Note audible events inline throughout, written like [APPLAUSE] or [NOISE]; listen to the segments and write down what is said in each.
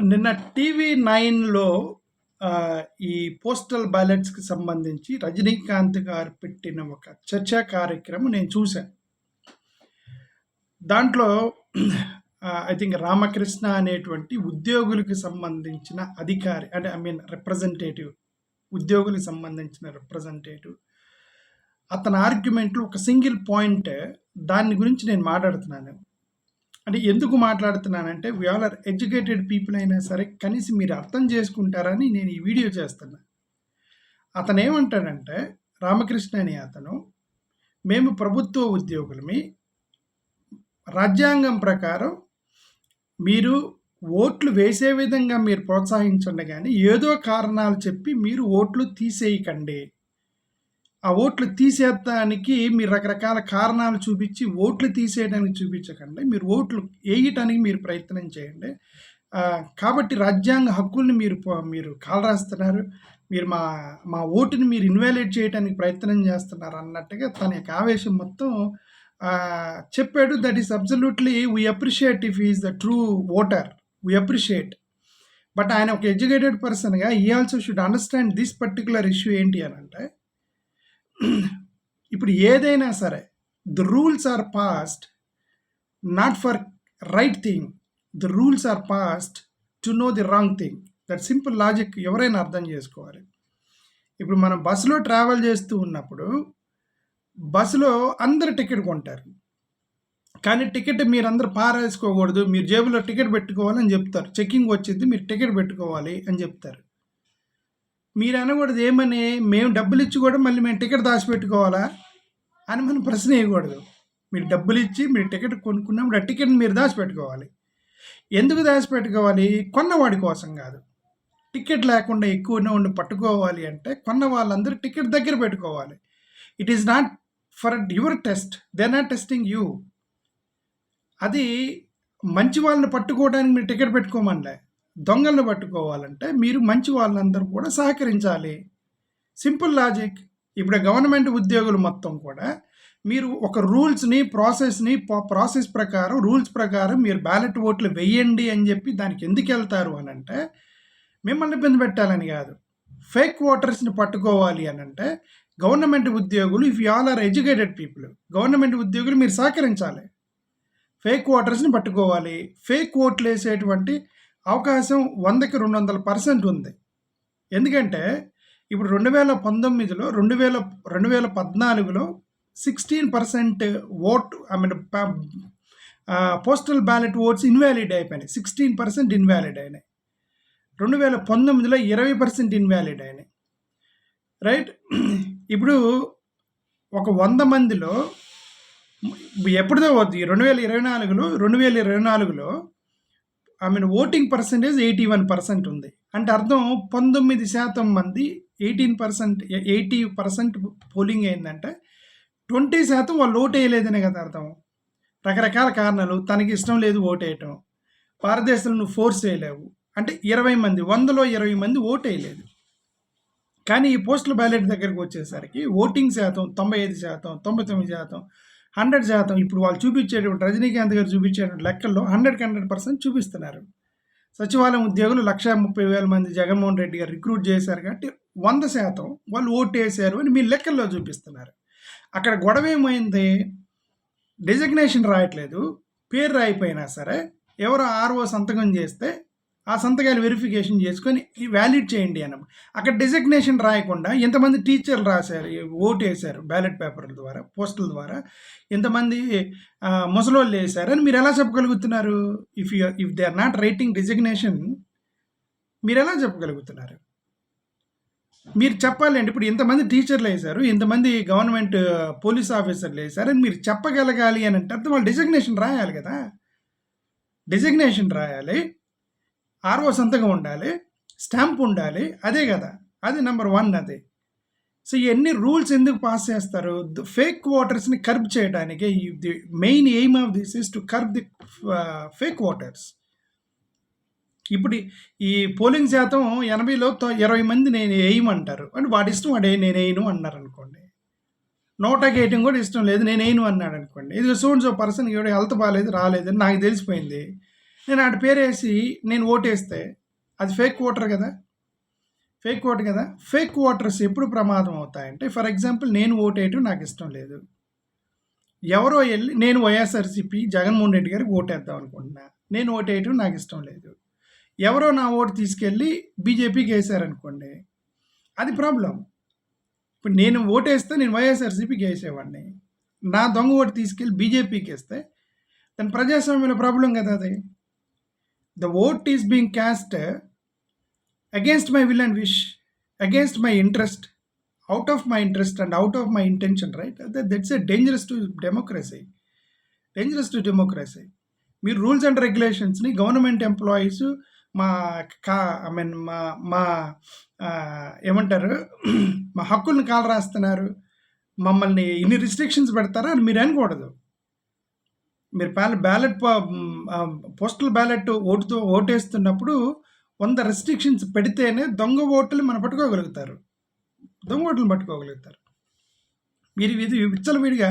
నిన్న టీవీ నైన్‌లో ఈ పోస్టల్ బ్యాలెట్స్‌కి సంబంధించి రజనీకాంత్ గారు పెట్టిన ఒక చర్చా కార్యక్రమం నేను చూశాను దాంట్లో ఐ థింక్ రామకృష్ణ అనేటువంటి ఉద్యోగులకు సంబంధించిన అధికారి అంటే ఐ మీన్ రిప్రజెంటేటివ్ ఉద్యోగులకు సంబంధించిన రిప్రజెంటేటివ్. అతని ఆర్గ్యుమెంట్లు ఒక సింగిల్ పాయింట్ దాని గురించి నేను మాట్లాడుతున్నాను. అంటే ఎందుకు మాట్లాడుతున్నానంటే we all are educated people అయినా సరే కనీసం మీరు అర్థం చేసుకుంటారని నేను ఈ వీడియో చేస్తున్నా. అతనేమంటాడంటే రామకృష్ణ అనే అతను, మేము ప్రభుత్వ ఉద్యోగులమి. రాజ్యాంగం ప్రకారం మీరు ఓట్లు వేసే విధంగా మీరు ప్రోత్సహించండి కానీ ఏదో కారణాలు చెప్పి మీరు ఓట్లు తీసేయకండి. ఆ ఓట్లు తీసేయడానికి మీరు రకరకాల కారణాలు చూపించి ఓట్లు తీసేయడానికి చూపించకండి. మీరు ఓట్లు వేయటానికి మీరు ప్రయత్నం చేయండి. కాబట్టి రాజ్యాంగ హక్కుల్ని మీరు మీరు కాలరాస్తున్నారు. మీరు మా మా ఓటుని మీరు ఇన్వాలేట్ చేయడానికి ప్రయత్నం చేస్తున్నారు అన్నట్టుగా తన యొక్క ఆవేశం మొత్తం చెప్పాడు. That is absolutely we appreciate if is the true voter we appreciate. But ఆయన ఒక ఎడ్యుకేటెడ్ పర్సన్‌గా ఈ also should understand this particular issue ఏంటి అనంటే ఇప్పుడు ఏదైనా సరే the rules are passed not for right thing. The rules are passed to know the wrong thing. That simple logic ఎవరైనా అర్థం చేసుకోవాలి. ఇప్పుడు మనం బస్సులో ట్రావెల్ చేస్తూ ఉన్నప్పుడు బస్సులో అందరు టికెట్ కొంటారు. కానీ టికెట్ మీరందరూ పారేసుకోకూడదు. మీరు జేబులో టికెట్ పెట్టుకోవాలని చెప్తారు. చెకింగ్ వచ్చింది మీరు టికెట్ పెట్టుకోవాలి అని చెప్తారు. మీరు అనకూడదు ఏమని మేము డబ్బులు ఇచ్చి కూడా మళ్ళీ మేము టికెట్ దాచిపెట్టుకోవాలా? అని మనం ప్రశ్న వేయకూడదు. మీరు డబ్బులు ఇచ్చి మీరు టికెట్ కొనుక్కున్నప్పుడు ఆ టికెట్ మీరు దాచిపెట్టుకోవాలి. ఎందుకు దాచిపెట్టుకోవాలి? కొన్నవాడి కోసం కాదు. టికెట్ లేకుండా ఎక్కువనే ఉండి పట్టుకోవాలి అంటే కొన్న వాళ్ళందరూ టికెట్ దగ్గర పెట్టుకోవాలి. It is not for your test. They not testing you. అది మంచి వాళ్ళని పట్టుకోవడానికి మీరు టికెట్ పెట్టుకోమనిలే దొంగలను పట్టుకోవాలంటే మీరు మంచి వాళ్ళందరూ కూడా సహకరించాలి. Simple logic. ఇప్పుడు గవర్నమెంట్ ఉద్యోగులు మొత్తం కూడా మీరు ఒక రూల్స్‌ని, ప్రాసెస్‌ని ప్రాసెస్ ప్రకారం రూల్స్ ప్రకారం మీరు బ్యాలెట్ ఓట్లు వెయ్యండి అని చెప్పి దానికి ఎందుకెళ్తారు అనంటే మిమ్మల్ని ఇబ్బంది పెట్టాలని కాదు. ఫేక్ ఓటర్స్‌ని పట్టుకోవాలి అనంటే గవర్నమెంట్ ఉద్యోగులు if all are educated people. Government ఉద్యోగులు మీరు సహకరించాలి. ఫేక్ ఓటర్స్‌ని పట్టుకోవాలి. ఫేక్ ఓట్లు వేసేటువంటి అవకాశం వందకి రెండు వందల పర్సెంట్ ఉంది. ఎందుకంటే ఇప్పుడు రెండు వేల పంతొమ్మిదిలో రెండు వేల రెండు వేల పద్నాలుగులో sixteen percent vote I mean postal ballot votes invalid అయిపోయినాయి. సిక్స్టీన్ పర్సెంట్ ఇన్వాలిడ్ అయినాయి. రెండు వేల పంతొమ్మిదిలో ఇరవై పర్సెంట్ ఇన్వాలిడ్ అయినాయి. రైట్? ఇప్పుడు ఒక వంద మందిలో ఎప్పుడుదో వద్దు రెండు వేల ఇరవై నాలుగులో రెండు వేల ఇరవై నాలుగులో I mean voting percentage eighty one percent ఉంది. అంటే అర్థం పంతొమ్మిది శాతం మంది eighteen percent eighty percent polling అయిందంటే. ట్వంటీ శాతం వాళ్ళు ఓట్ వేయలేదనే కదా అర్థం. రకరకాల కారణాలు తనకి ఇష్టం లేదు ఓట్ వేయటం. భారతదేశంలో నువ్వు ఫోర్స్ చేయలేవు. అంటే ఇరవై మంది వందలో ఇరవై మంది ఓట్ వేయలేదు. కానీ ఈ పోస్టల్ బ్యాలెట్ దగ్గరికి వచ్చేసరికి ఓటింగ్ శాతం తొంభై ఐదు శాతం తొంభై తొమ్మిది శాతం 99%, 100% ఇప్పుడు వాళ్ళు చూపించేటువంటి రజనీకాంత్ గారు చూపించేటువంటి లెక్కల్లో 100కి 100% చూపిస్తున్నారు. సచివాలయం ఉద్యోగులు 1,30,000 మంది జగన్మోహన్ రెడ్డి గారు రిక్రూట్ చేశారు కాబట్టి 100% వాళ్ళు ఓటేశారు అని మీ లెక్కల్లో చూపిస్తున్నారు. అక్కడ గొడవ ఏమైంది? డిజిగ్నేషన్ రాయట్లేదు. పేరు రాయిపోయినా సరే ఎవరో ఆర్‌ఓ సంతకం చేస్తే ఆ సంతకాలు వెరిఫికేషన్ చేసుకొని వ్యాలిడ్ చేయండి అన్నాం. అక్కడ డిజిగ్నేషన్ రాయకుండా ఎంతమంది టీచర్లు రాశారు. ఓటు వేశారు బ్యాలెట్ పేపర్ల ద్వారా, పోస్టుల ద్వారా. ఎంతమంది ముసలోళ్ళు వేశారు అని మీరు ఎలా చెప్పగలుగుతున్నారు? If you if they are not writing designation మీరు ఎలా చెప్పగలుగుతున్నారు? మీరు చెప్పాలండి. ఇప్పుడు ఇంతమంది టీచర్లు వేశారు ఇంతమంది గవర్నమెంట్ పోలీస్ ఆఫీసర్లు వేశారు అని మీరు చెప్పగలగాలి అని అంటే అర్థం వాళ్ళు డిజిగ్నేషన్ రాయాలి కదా! డిజిగ్నేషన్ రాయాలి. ఆర్‌ఓ సంతకం ఉండాలి. స్టాంప్ ఉండాలి. అదే కదా! అది నెంబర్ వన్ అది. సో ఇవన్నీ రూల్స్ ఎందుకు పాస్ చేస్తారు? ఫేక్ వాటర్స్ని కర్బ్ చేయడానికి the main aim of this is to curb the fake voters ఇప్పుడు ఈ పోలింగ్ శాతం ఎనభైలో ఇరవై మంది నేను ఏయమంటారు. అంటే వాడి ఇష్టం వాడు నేను ఎయిన్ అన్నారు అనుకోండి నోటాకి ఏయటం కూడా ఇష్టం లేదు నేను వేయను అన్నాడు అనుకోండి ఇది సో సో పర్సన్ ఎవడో హెల్త్ బాగాలేదు రాలేదని నాకు తెలిసిపోయింది. నేను ఆడి పేరేసి నేను ఓటేస్తే అది ఫేక్ ఓటర్ కదా? ఫేక్ ఓటర్ కదా? ఫేక్ ఓటర్స్ ఎప్పుడు ప్రమాదం అవుతాయంటే ఫర్ ఎగ్జాంపుల్ నేను ఓటేయటం నాకు ఇష్టం లేదు. ఎవరో వెళ్ళి నేను వైఎస్ఆర్సీపీ జగన్మోహన్ రెడ్డి గారికి ఓటేద్దాం అనుకుంటున్నా. నేను ఓటేయటం నాకు ఇష్టం లేదు. ఎవరో నా ఓటు తీసుకెళ్ళి బీజేపీకి వేసారనుకోండి అది ప్రాబ్లం ఇప్పుడు నేను ఓటేస్తే నేను వైఎస్ఆర్సీపీకి వేసేవాడిని. నా దొంగ ఓటు తీసుకెళ్ళి బీజేపీకి వేస్తే దాని ప్రజాస్వామ్యంలో ప్రాబ్లం కదా అది? The vote is being cast against my will and wish against my interest out of my interest and out of my intention right that's a dangerous to democracy dangerous to democracy మీరు rules and రెగ్యులేషన్స్ని government employees మా కా I mean మా మా ఏమంటారు? [CLEARS THROAT] మా హక్కుల్ని కాలు రాస్తున్నారు మమ్మల్ని ఇన్ని రిస్ట్రిక్షన్స్ పెడతారా అని మీరు అనకూడదు. మీరు బ్యాల బ్యాలెట్ పోస్టల్ బ్యాలెట్ ఓటుతో ఓటేస్తున్నప్పుడు వంద రెస్ట్రిక్షన్స్ పెడితేనే దొంగ ఓట్లు మనం పట్టుకోగలుగుతారు. దొంగ ఓట్లను పట్టుకోగలుగుతారు. మీరు ఇది విచ్చలవిడిగా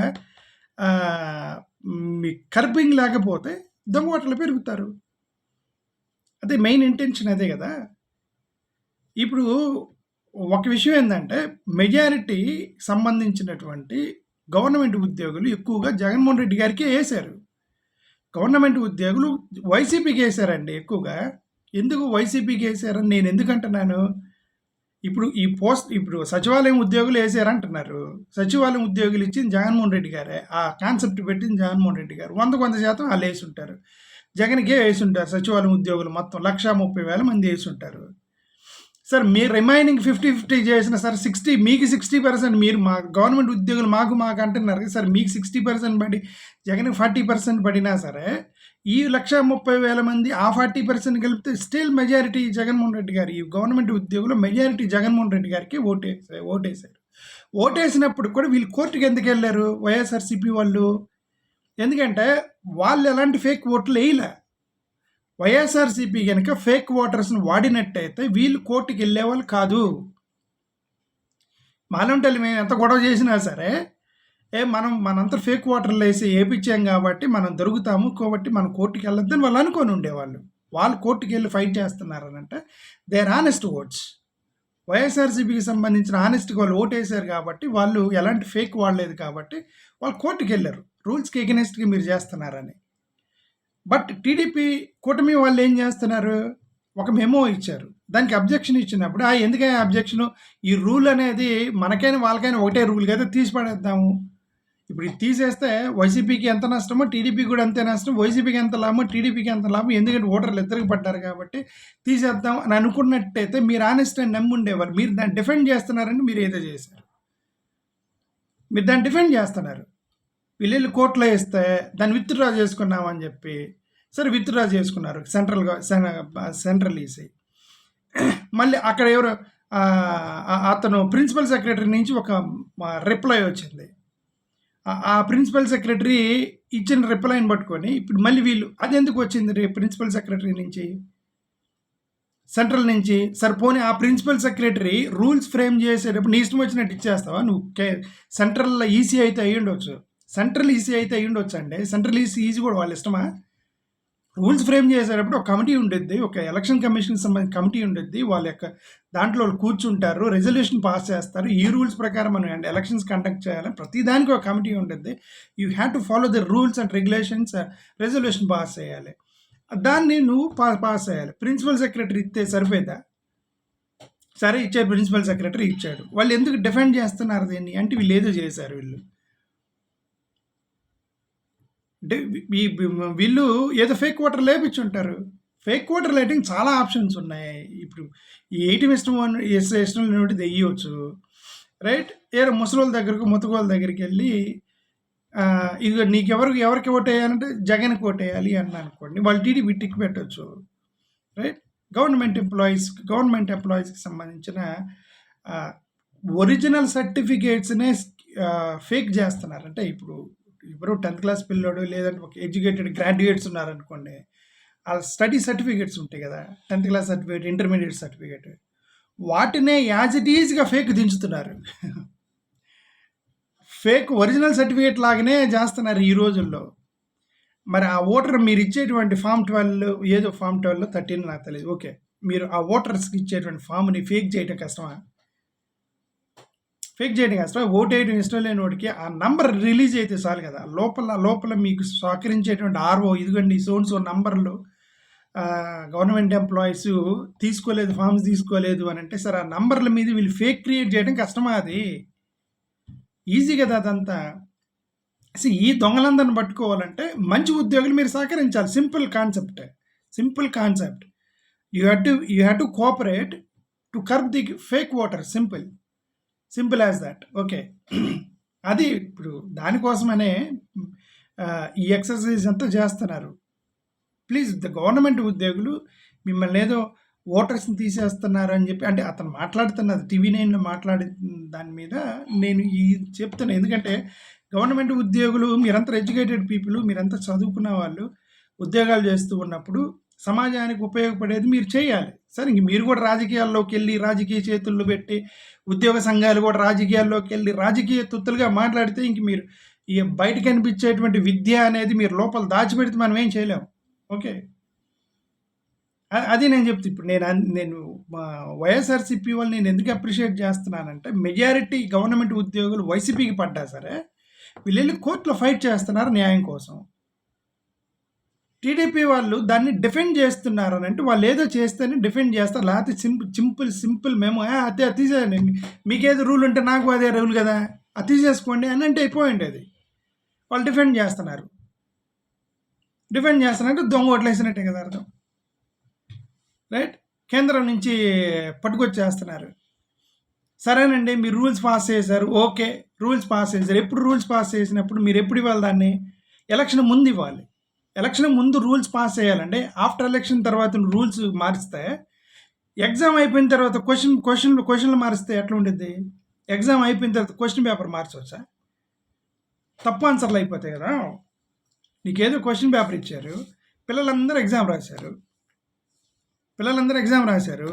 మీ కర్బింగ్ లేకపోతే దొంగ ఓట్లు పెరుగుతారు. అదే మెయిన్ ఇంటెన్షన్ అదే కదా. ఇప్పుడు ఒక విషయం ఏంటంటే మెజారిటీ సంబంధించినటువంటి గవర్నమెంట్ ఉద్యోగులు ఎక్కువగా జగన్మోహన్ రెడ్డి గారికి వేశారు గవర్నమెంట్ ఉద్యోగులు వైసీపీకి వేశారండి ఎక్కువగా. ఎందుకు వైసీపీకి వేశారని నేను ఎందుకు అంటున్నాను ఇప్పుడు ఈ పోస్ట్ ఇప్పుడు సచివాలయం ఉద్యోగులు వేసారంటున్నారు. సచివాలయం ఉద్యోగులు ఇచ్చింది జగన్మోహన్ రెడ్డి గారే ఆ కాన్సెప్ట్ పెట్టింది జగన్మోహన్ రెడ్డి గారు. వంద వంద శాతం వాళ్ళు వేసి ఉంటారు జగన్కే వేసి ఉంటారు సచివాలయం ఉద్యోగులు మొత్తం లక్షా ముప్పై వేల మంది వేసి ఉంటారు సార్ మీరు రిమైనింగ్ ఫిఫ్టీ ఫిఫ్టీ చేసిన సార్ సిక్స్టీ మీకు సిక్స్టీ పర్సెంట్ మీరు మా గవర్నమెంట్ ఉద్యోగులు మాకు మాకు అంటున్నారు సార్ మీకు సిక్స్టీ పర్సెంట్ పడి జగన్ ఫార్టీ పర్సెంట్ పడినా సరే ఈ లక్ష ముప్పై వేల మంది ఆ ఫార్టీ పర్సెంట్ కలిపితే స్టిల్ మెజారిటీ జగన్మోహన్ రెడ్డి గారు ఈ గవర్నమెంట్ ఉద్యోగులు మెజారిటీ జగన్మోహన్ రెడ్డి గారికి ఓటేసారు ఓటేశారు. ఓటేసినప్పుడు కూడా వీళ్ళు కోర్టుకి ఎందుకు వెళ్ళారు? వైఎస్ఆర్సీపీ వాళ్ళు. ఎందుకంటే వాళ్ళు ఎలాంటి ఫేక్ ఓట్లు వేయలే. వైఎస్ఆర్సీపీ కనుక ఫేక్ ఓటర్స్ని వాడినట్టయితే వీళ్ళు కోర్టుకి వెళ్ళేవాళ్ళు కాదు. మాలంటలు మేము ఎంత గొడవ చేసినా సరే ఏ మనం మనంతా ఫేక్ ఓటర్లు వేసి వేపించాం కాబట్టి మనం దొరుకుతాము కాబట్టి మనం కోర్టుకి వెళ్ళొద్దని వాళ్ళు అనుకొని ఉండేవాళ్ళు. వాళ్ళు కోర్టుకి వెళ్ళి ఫైట్ చేస్తున్నారనంటే దే ఆర్ ఆనెస్ట్ ఓట్స్. వైఎస్ఆర్సీపీకి సంబంధించిన ఆనెస్ట్గా వాళ్ళు ఓటేశారు కాబట్టి వాళ్ళు ఎలాంటి ఫేక్ వాడలేదు కాబట్టి వాళ్ళు కోర్టుకి వెళ్ళారు. రూల్స్కి ఎగెనెస్ట్గా మీరు చేస్తున్నారని. బట్ టీడీపీ కూటమి వాళ్ళు ఏం చేస్తున్నారు? ఒక మెమో ఇచ్చారు. దానికి అబ్జెక్షన్ ఇచ్చినప్పుడు ఆ ఎందుకైనా అబ్జెక్షన్ ఈ రూల్ అనేది మనకైనా వాళ్ళకైనా ఒకటే రూల్ కదా తీసి పడేద్దాము. ఇప్పుడు ఇది తీసేస్తే వైసీపీకి ఎంత నష్టమో టీడీపీకి కూడా అంతే నష్టం. వైసీపీకి ఎంత లాభమో టీడీపీకి ఎంత లాభం? ఎందుకంటే ఓటర్లు ఇద్దరికి పడ్డారు కాబట్టి తీసేద్దాం అని అనుకున్నట్టయితే మీరు ఆనెస్ట్ అని నమ్మి ఉండేవారు. మీరు దాన్ని డిఫెండ్ చేస్తున్నారని మీరు ఏదో చేశారు. మీరు దాన్ని డిఫెండ్ చేస్తున్నారు. వీళ్ళు కోర్టులో వేస్తే దాన్ని విత్డ్రా చేసుకున్నామని చెప్పి సరే విత్డ్రా చేసుకున్నారు. Central central EC. మళ్ళీ అక్కడ ఎవరు అతను ప్రిన్సిపల్ సెక్రటరీ నుంచి ఒక రిప్లై వచ్చింది. ఆ- ప్రిన్సిపల్ సెక్రటరీ ఇచ్చిన రిప్లైని పట్టుకొని ఇప్పుడు మళ్ళీ వీళ్ళు అది ఎందుకు వచ్చింది రే ప్రిన్సిపల్ సెక్రటరీ నుంచి? సెంట్రల్ నుంచి సరే పోనీ ఆ ప్రిన్సిపల్ సెక్రటరీ రూల్స్ ఫ్రేమ్ చేసేటప్పుడు నీ ఇష్టం వచ్చినట్టు ఇచ్చేస్తావా? నువ్వు కే సెంట్రల్ ఈసీ అయితే అయ్యి ఉండొచ్చు సెంట్రల్ ఈసీ అయితే అయ్యి ఉండొచ్చు అండి సెంట్రల్ ఈసీ ఈజీ కూడా వాళ్ళ ఇష్టమా? రూల్స్ ఫ్రేమ్ చేసేటప్పుడు ఒక కమిటీ ఉంటుంది ఒక ఎలక్షన్ కమిషన్కి సంబంధించిన కమిటీ ఉంటుంది వాళ్ళ యొక్క దాంట్లో వాళ్ళు కూర్చుంటారు రెజల్యూషన్ పాస్ చేస్తారు. ఈ రూల్స్ ప్రకారం మనం ఎలక్షన్స్ కండక్ట్ చేయాలని ప్రతి దానికి ఒక కమిటీ ఉంటుంది you have to follow the rules and regulations resolution pass చేయాలి. దాన్ని నువ్వు పా పాస్ చేయాలి. ప్రిన్సిపల్ సెక్రటరీ ఇస్తే సరిపోయిందా సరే ఇచ్చారు ప్రిన్సిపల్ సెక్రటరీ ఇచ్చాడు. వాళ్ళు ఎందుకు డిఫెండ్ చేస్తున్నారు దీన్ని? అంటే వీళ్ళు ఏదో చేశారు వీళ్ళు. అంటే ఈ వీళ్ళు ఏదో ఫేక్ వాటర్ లేపించుంటారు. ఫేక్ వాటర్ లైటింగ్ చాలా ఆప్షన్స్ ఉన్నాయి. ఇప్పుడు ఈ ఎయిటీ ఇష్టం వన్ ఇష్టం నుండి తెయ్యవచ్చు రైట్ ఏదో ముసలోళ్ళ దగ్గరకు ముతగోళ్ళ దగ్గరికి వెళ్ళి ఇక నీకు ఎవరికి ఎవరికి ఓట్ వేయాలంటే జగన్కి ఓట్ వేయాలి అని అనుకోండి. వాళ్ళు టీడీపీ టిక్ పెట్టవచ్చు రైట్ గవర్నమెంట్ ఎంప్లాయీస్ గవర్నమెంట్ ఎంప్లాయీస్కి సంబంధించిన ఒరిజినల్ సర్టిఫికేట్స్నే ఫేక్ చేస్తున్నారు. అంటే ఇప్పుడు ఎవరు టెన్త్ క్లాస్ పిల్లోడు లేదంటే ఒక ఎడ్యుకేటెడ్ గ్రాడ్యుయేట్స్ ఉన్నారనుకోండి ఆ స్టడీ సర్టిఫికేట్స్ ఉంటాయి కదా tenth class certificate intermediate certificate వాటినే యాజ్ ఇట్ ఈజ్గా ఫేక్ దించుతున్నారు. ఫేక్ ఒరిజినల్ సర్టిఫికేట్ లాగానే చేస్తున్నారు ఈ రోజుల్లో. మరి ఆ ఓటర్ మీరు ఇచ్చేటువంటి ఫామ్ ట్వెల్వ్ ఏదో ఫామ్ ట్వెల్వ్ థర్టీన్ నాకు తెలియదు ఓకే మీరు ఆ ఓటర్స్కి ఇచ్చేటువంటి ఫామ్ని ఫేక్ చేయడం కష్టమా? ఫేక్ చేయడం కష్టమా ఓటు వేయడం ఇష్టం లేని వాడికి ఆ నంబర్ రిలీజ్ అయితే చాలు కదా. లోపల లోపల మీకు సహకరించేటువంటి ఆర్ఓ ఇదిగోండి సోన్స్ నంబర్లు గవర్నమెంట్ ఎంప్లాయీస్ తీసుకోలేదు ఫామ్స్ తీసుకోలేదు అని అంటే సరే ఆ నంబర్ల మీద వీళ్ళు ఫేక్ క్రియేట్ చేయడం కష్టమా అది? ఈజీ కదా అదంతా. అసలు ఈ దొంగలందరిని పట్టుకోవాలంటే మంచి ఉద్యోగులు మీరు సహకరించాలి. Simple concept simple concept you have to you have to cooperate to curb the fake voter simple simple as that. Okay. అది ఇప్పుడు దానికోసమనే ఈ ఎక్సర్సైజ్ అంతా చేస్తున్నారు. ప్లీజ్ ద గవర్నమెంట్ ఉద్యోగులు మిమ్మల్ని ఏదో ఓటర్స్ని తీసేస్తున్నారు అని చెప్పి అంటే అతను మాట్లాడుతున్నది టీవీ నైన్లో మాట్లాడే దాని మీద నేను ఈ చెప్తున్నాను ఎందుకంటే గవర్నమెంట్ ఉద్యోగులు మీరంతా ఎడ్యుకేటెడ్ పీపుల్ మీరంతా చదువుకున్న వాళ్ళు ఉద్యోగాలు చేస్తూ ఉన్నప్పుడు సమాజానికి ఉపయోగపడేది మీరు చేయాలి. సరే ఇంక మీరు కూడా రాజకీయాల్లోకి వెళ్ళి రాజకీయ చేతుల్లో పెట్టి ఉద్యోగ సంఘాలు కూడా రాజకీయాల్లోకి వెళ్ళి రాజకీయ తుత్తులుగా మాట్లాడితే ఇంక మీరు ఈ బయట కనిపించేటువంటి విద్య అనేది మీరు లోపల దాచిపెడితే మనం ఏం చేయలేం. ఓకే? అది నేను చెప్తా ఇప్పుడు నేను అన్- నేను మా వైఎస్ఆర్సీపీ వాళ్ళు నేను ఎందుకు అప్రిషియేట్ చేస్తున్నానంటే మెజారిటీ గవర్నమెంట్ ఉద్యోగులు వైసీపీకి పడ్డా సరే వీళ్ళు వెళ్ళి కోర్టులో ఫైట్ చేస్తున్నారు న్యాయం కోసం. టీడీపీ వాళ్ళు దాన్ని డిఫెండ్ చేస్తున్నారు అని అంటే వాళ్ళు ఏదో చేస్తేనే డిఫెండ్ చేస్తారు. లేకపోతే సింపుల్ సింపుల్ సింపుల్ మేము "ఆ, అదే తీసేయండి. మీకేదో రూల్ ఉంటే నాకు అదే రూల్ కదా. అది తీసేసుకోండి అని అంటే అయిపోయింది అది. వాళ్ళు డిఫెండ్ చేస్తున్నారు. డిఫెండ్ చేస్తున్నారంటే దొంగ ఓట్లేసినట్టే కదా అర్థం. రైట్? కేంద్రం నుంచి పట్టుకొచ్చేస్తున్నారు. సరేనండి మీరు రూల్స్ పాస్ చేశారు. ఓకే రూల్స్ పాస్ చేశారు. ఎప్పుడు రూల్స్ పాస్ చేసినప్పుడు మీరు ఎప్పుడు ఇవ్వాలి దాన్ని? ఎలక్షన్ ముందు ఇవ్వాలి. ఎలక్షన్ ముందు రూల్స్ పాస్ చేయాలండి. ఆఫ్టర్ ఎలక్షన్ తర్వాత రూల్స్ మారిస్తే ఎగ్జామ్ అయిపోయిన తర్వాత క్వశ్చన్ క్వశ్చన్లు క్వశ్చన్లు మారిస్తే ఎట్లా ఉంటుంది ఎగ్జామ్ అయిపోయిన తర్వాత క్వశ్చన్ పేపర్ మార్చవచ్చా? తప్పు ఆన్సర్లు అయిపోతాయి కదా. నీకేదో క్వశ్చన్ పేపర్ ఇచ్చారు పిల్లలందరూ ఎగ్జామ్ రాశారు పిల్లలందరూ ఎగ్జామ్ రాశారు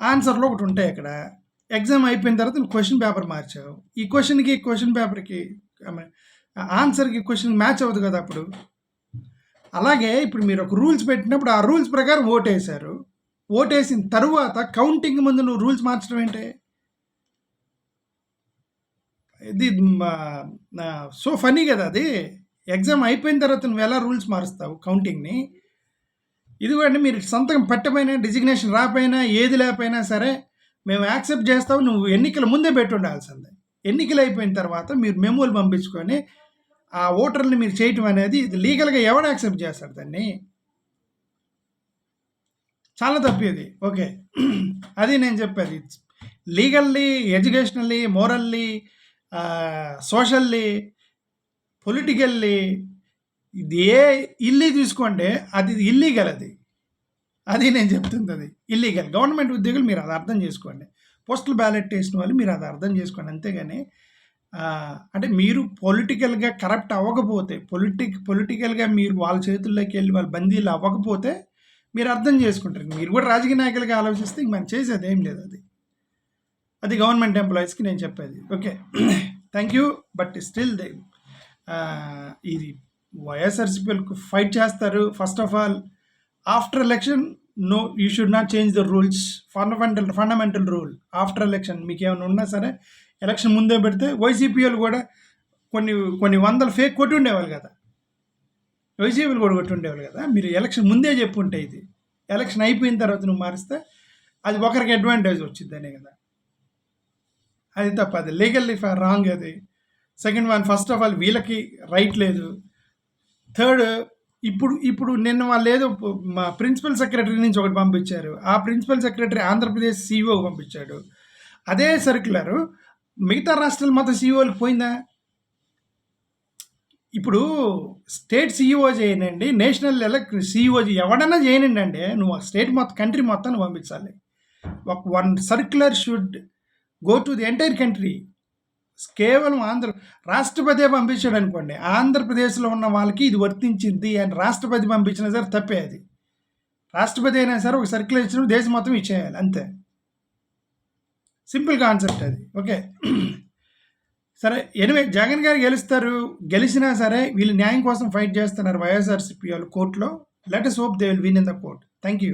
ఆన్సర్లు ఒకటి ఉంటాయి ఇక్కడ ఎగ్జామ్ అయిపోయిన తర్వాత నువ్వు క్వశ్చన్ పేపర్ మార్చావు. ఈ క్వశ్చన్కి క్వశ్చన్ పేపర్కి ఆన్సర్కి క్వశ్చన్ మ్యాచ్ అవ్వదు కదా అప్పుడు. అలాగే ఇప్పుడు మీరు ఒక రూల్స్ పెట్టినప్పుడు ఆ రూల్స్ ప్రకారం ఓటేశారు. ఓటేసిన తర్వాత కౌంటింగ్ ముందు నువ్వు రూల్స్ మార్చడం ఏంటి? ఇది సో ఫనీ కదా అది. ఎగ్జామ్ అయిపోయిన తర్వాత నువ్వు ఎలా రూల్స్ మారుస్తావు కౌంటింగ్ని? ఇదిగోండి మీరు సంతకం పెట్టపోయినా డిజిగ్నేషన్ రాపోయినా ఏది లేకపోయినా సరే మేము యాక్సెప్ట్ చేస్తావు నువ్వు ఎన్నికల ముందే పెట్టి ఉండాల్సిందే ఎన్నికలు అయిపోయిన తర్వాత మీరు మెమోలు పంపించుకొని ఆ ఓటర్ని మీరు చేయటం అనేది ఇది లీగల్గా ఎవరు యాక్సెప్ట్ చేస్తారు దాన్ని? చాలా తప్పేది ఓకే. అది నేను చెప్పేది. Legally educationally morally socially politically ఇది ఏ ఇల్లీ తీసుకోండి అది ఇల్లీగల్ అది. అది నేను చెప్తుంది అది ఇల్లీగల్. గవర్నమెంట్ ఉద్యోగులు మీరు అది అర్థం చేసుకోండి. పోస్టల్ బ్యాలెట్ వేసిన వాళ్ళు మీరు అది అర్థం చేసుకోండి. అంతేగాని అంటే మీరు పొలిటికల్గా కరప్ట్ అవ్వకపోతే పొలిటిక్ పొలిటికల్గా మీరు వాళ్ళ చేతుల్లోకి వెళ్ళి వాళ్ళ బందీలు అవ్వకపోతే మీరు అర్థం చేసుకుంటారు. మీరు కూడా రాజకీయ నాయకులుగా ఆలోచిస్తే ఇంక మనం చేసేది ఏం లేదు అది. అది గవర్నమెంట్ ఎంప్లాయీస్కి నేను చెప్పేది. Okay. Thank you but still they ఇది వైఎస్ఆర్సీపీలకు ఫైట్ చేస్తారు. First of all after election no you should not change the rules fundamental fundamental rule after election మీకు ఏమైనా ఉన్నా సరే ఎలక్షన్ ముందే పెడితే వైసీపీ కూడా కొన్ని కొన్ని వందల ఫేక్ కొట్టి ఉండేవాళ్ళు కదా. వైసీపీలు కూడా కొట్టి ఉండేవాళ్ళు కదా. మీరు ఎలక్షన్ ముందే చెప్పుంటే ఇది. ఎలక్షన్ అయిపోయిన తర్వాత నువ్వు మారిస్తే అది ఒకరికి అడ్వాంటేజ్ వచ్చిందనే కదా. అది తప్ప అది లీగల్లీ రాంగ్ అది. Second one first of all వీళ్ళకి రైట్ లేదు. థర్డ్ ఇప్పుడు ఇప్పుడు నిన్న వాళ్ళు ఏదో మా ప్రిన్సిపల్ సెక్రటరీ నుంచి ఒకటి పంపించారు. ఆ ప్రిన్సిపల్ సెక్రటరీ ఆంధ్రప్రదేశ్ సీఈఓ పంపించాడు. అదే సర్క్యులరు మిగతా రాష్ట్రాలు మొత్తం సీఈఓలకు పోయిందా? ఇప్పుడు స్టేట్ సీఈఓ చేయనండి నేషనల్ ఎలక్ట్ సీఈఓ ఎవడన్నా చేయనండి అండి నువ్వు స్టేట్ మొత్తం కంట్రీ మొత్తాన్ని పంపించాలి. ఒక one circular should go to the entire country. కేవలం ఆంధ్ర రాష్ట్రపతి పంపించాడు అనుకోండి ఆంధ్రప్రదేశ్లో ఉన్న వాళ్ళకి ఇది వర్తించింది అని రాష్ట్రపతి పంపించినా సరే తప్పే అది. రాష్ట్రపతి అయినా సరే ఒక సర్క్యులర్ ఇచ్చిన దేశం మొత్తం ఇచ్చేయాలి అంతే. సింపుల్ కాన్సెప్ట్ అది. ఓకే సరే ఎనివే జగన్ గారు గెలుస్తారు. గెలిచినా సరే వీళ్ళు న్యాయం కోసం ఫైట్ చేస్తున్నారు వైఎస్ఆర్సీపీ వాళ్ళు కోర్టులో let us hope they will win in the court thank you